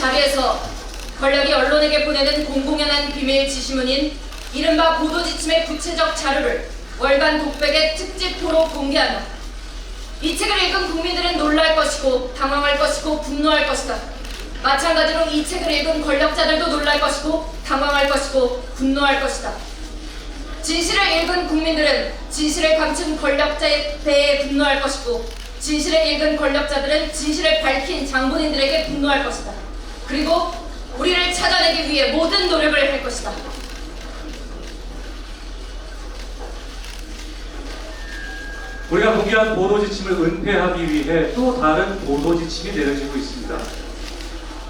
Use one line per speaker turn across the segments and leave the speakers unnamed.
자리에서 권력이 언론에게 보내는 공공연한 비밀 지시문인 이른바 보도지침의 구체적 자료를 월간 독백의 특집토로 공개하며 이 책을 읽은 국민들은 놀랄 것이고 당황할 것이고 분노할 것이다. 마찬가지로 이 책을 읽은 권력자들도 놀랄 것이고 당황할 것이고 분노할 것이다. 진실을 읽은 국민들은 진실을 감춘 권력자에 대해 분노할 것이고 진실을 읽은 권력자들은 진실을 밝힌 장본인들에게 분노할 것이다. 그리고 우리를 찾아내기 위해 모든 노력을 할 것이다.
우리가 공개한 보도 지침을 은폐하기 위해 또 다른 보도 지침이 내려지고 있습니다.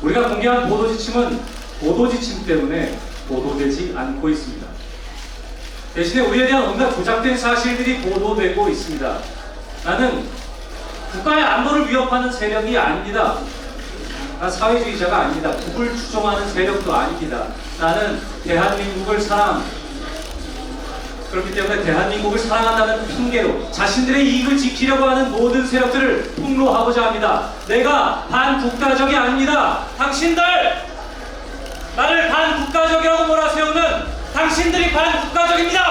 우리가 공개한 보도 지침은 보도 지침 때문에 보도되지 않고 있습니다. 대신에 우리에 대한 온갖 조작된 사실들이 보도되고 있습니다. 나는 국가의 안보를 위협하는 세력이 아닙니다. 난 사회주의자가 아닙니다. 국을 추종하는 세력도 아닙니다. 나는 대한민국을 사랑합니다. 그렇기 때문에 대한민국을 사랑한다는 핑계로 자신들의 이익을 지키려고 하는 모든 세력들을 폭로하고자 합니다. 내가 반국가적이 아닙니다. 당신들! 나를 반국가적이라고 몰아세우는 당신들이 반국가적입니다!